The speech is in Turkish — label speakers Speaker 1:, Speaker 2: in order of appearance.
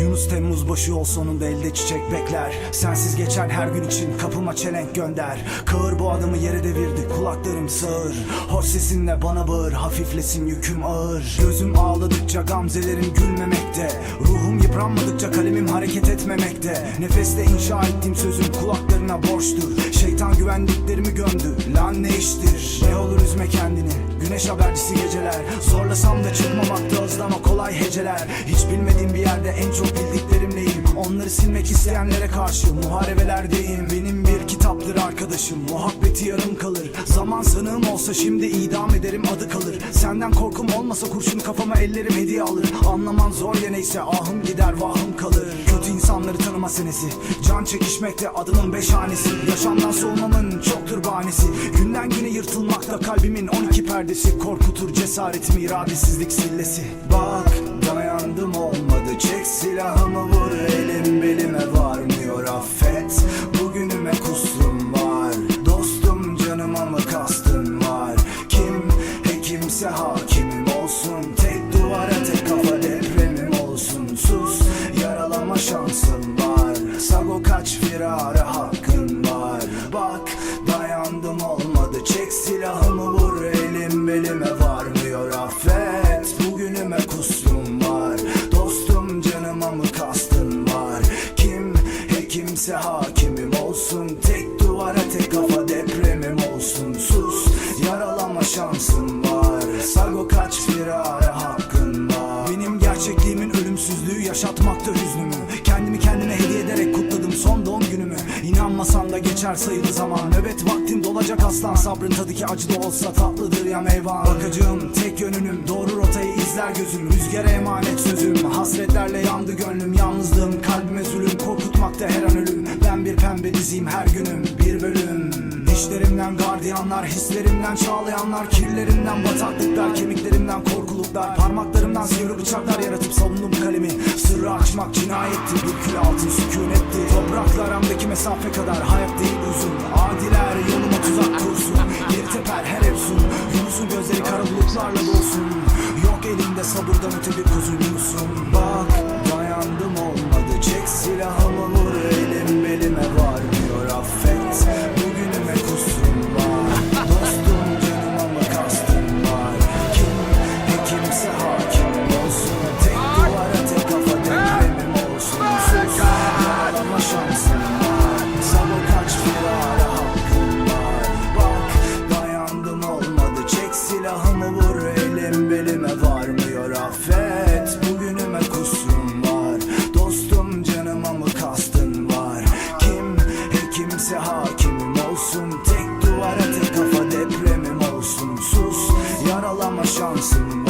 Speaker 1: Temmuz Temmuz başı ol sonunda elde çiçek bekler. Sensiz geçen her gün için kapıma çelenk gönder. Kağır bu adamı yere devirdi kulaklarım sağır. Hoş sesinle bana bağır hafiflesin yüküm ağır. Gözüm ağladıkça gamzelerim gülmemekte. Ruhum yıpranmadıkça kalemim hareket etmemekte. Nefeste inşa ettiğim sözüm kulaklarına borçtur. Şeytan güvendiklerimi gömdü lan ne iştir? Ne olur üzme kendini güneş habercisi geceler. Zorlasam da çıkmamakta o kolay heceler. Hiç bilmediğim bir yerde en çok bildiklerimleyim Onları silmek isteyenlere karşı muharebelerdeyim Benim bir kitaptır arkadaşım muhabbeti yarım kalır. Zaman sanığım olsa şimdi idam ederim adı kalır. Senden korkum olmasa kurşunu kafama ellerim hediye alır. Anlaman zor ya neyse ahım gider vahım kalır. Kötü insanları tanıma senesi. Can çekişmekte adımın beş hanesi. Yaşamdan soğumamın çoktur bahanesi. Günden güne yırtılmakta kalbimin 12 perdesi Korkutur cesaretimi iradesizlik sillesi. Bak dayandım olmadı. Çek silahımı vur elim belime varmıyor affet. Bugünüme kusrum var. Dostum canıma mı kastın var. Kim? Hekimse hakimim olsun. Tek duvara tek kafa depremim olsun. Sus yaralama şansın var. Sago kaç firara hakkın var? Bak dayandım olmadı. Çek silahımı vur elim belime varmıyor affet. Bugünüme kusrum var. Dostum canıma mı kastın var? Kim? Hekimse hakimim olsun. Tek duvara tek kafa depremim olsun. Sus yaralama şansın var. Sago kaç firara hakkın var? Benim gerçekliğimin ölümsüzlüğü yaşatmakta hüznümü. Kendimi kendime hediye ederek kutladım son doğum İnanmasan da geçer sayılı zaman. Nöbet vaktin dolacak aslan. Sabrın tadı ki acı da olsa tatlıdır ya meyvan. Bakacağım tek yönünüm. Doğru rotayı izler gözüm. Rüzgara emanet sözüm. Hasretlerle yandı gönlüm. Yalnızlığım kalbime zulüm. Korkutmakta her an ölüm. Ben bir pembe diziyim her günüm. Bir bölüm. Dişlerimden gardiyanlar, hislerimden çağlayanlar Kirlerimden bataklıklar, kemiklerimden korkuluklar. Parmaklarımdan sivri bıçaklar yaratıp savundum kalemi. Sırrı açmak cinayetti, bir kül altın sükunetti Toprakla aramdaki mesafe kadar hayat değil uzun. Adiler yoluma tuzak kursun. Geri teper her efsun Yunus'un gözleri kara bulutlarla dolsun. Yok elimde sabırdan öte bir kuzu hakimim olsun? Tek duvara tek kafa depremim olsun Sus yaralama şansın